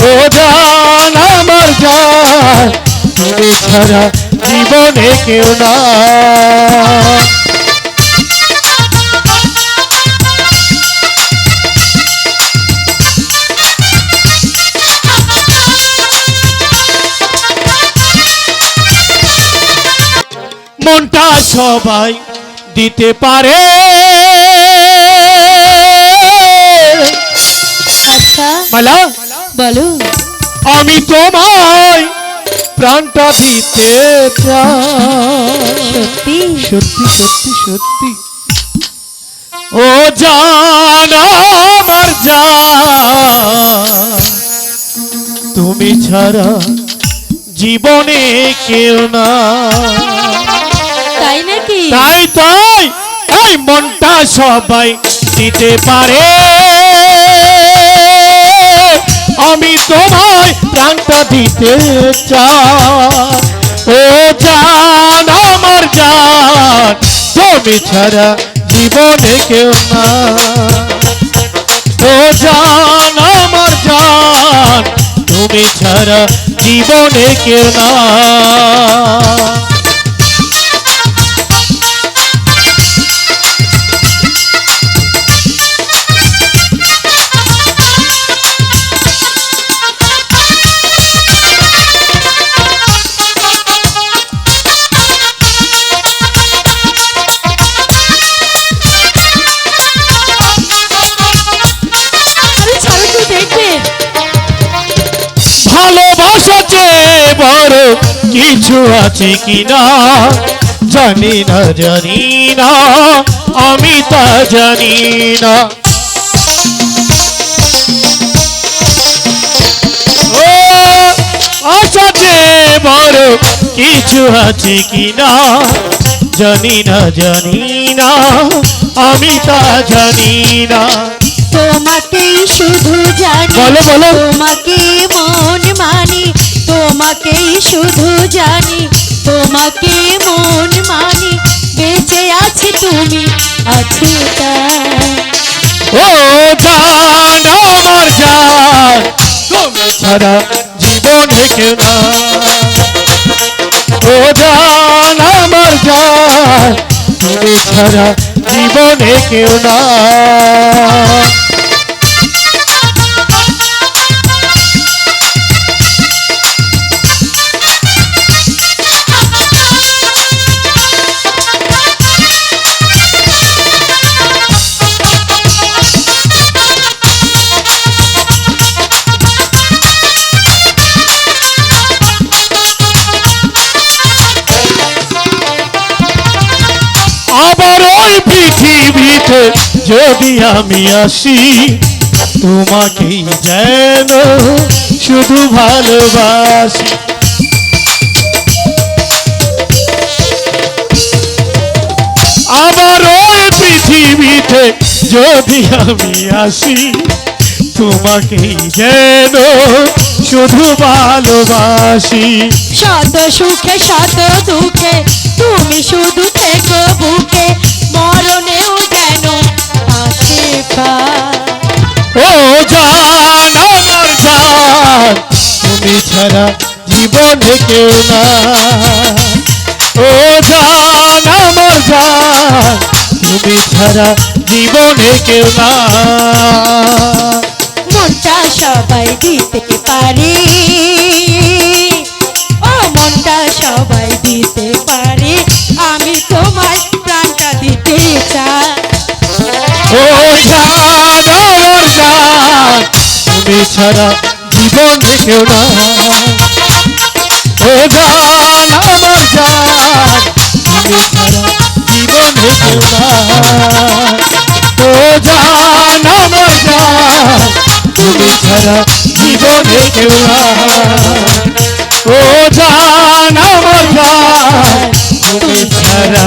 ও জান আমার জান তুমি ছাড়া জীবনে কেউ না মনটা সবাই দিতে পারে। আচ্ছা। মালা? বলো। আমি তোমায় প্রাণটা দিতে সত্যি? সত্যি সত্যি সত্যি। ও জান আমার জান। তুমি ছাড়া জীবনে কেউ না। তাই নাকি? তাই তাই এই মনটা সবাই দিতে পারে। আমি তোমায় প্রাণটা দিতে চাই। ও জান আমার জান, তুমি ছাড়া জীবনে কেউ না ও জান আমার জান, তুমি ছাড়া জীবনে কেউ না কিছু আছে কিনা জানি না জানি না আমি তা জানি না ও আশা চেয়ে বড় কিছু আছে কিনা জানি না জানি না আমি তা জানি না তোমাকেই শুধু জানি বলো, বলো। তোমাকে মন মানি তোমাকেই শুধু জানি, তোমাকে মন মানি, বেঁচে আছি তুমি, আছি। ও জান আমার জান তুমি ছাড়া জীবনে কেউ ও জান আমার জান তুমি ছাড়া জীবনে কেউ না যদি আমি আসি, তোমাকেই যেন শুধু ভালোবাসি। আবার ওই পৃথিবীতে যদি আমি আসি, তোমাকেই যেন শুধু ভালোবাসি। শত সুখে শত দুঃখে, তুমি শুধু থেকো বুকে, মরণেও জান, আমার জান। তুমি ছাড়া জীবনে কেউ না ও জান, আমার জান। তুমি ছাড়া জীবনে কেউ না মনটা সবাই দিতে পারে। তুমি ছাড়া জীবনে কেউ না। ও জান আমার জান তুমি ছাড়া জীবনে কেউ না। ও জান আমার জান তুমি ছাড়া জীবনে কেউ না। ও জান আমার জান তুমি ছাড়া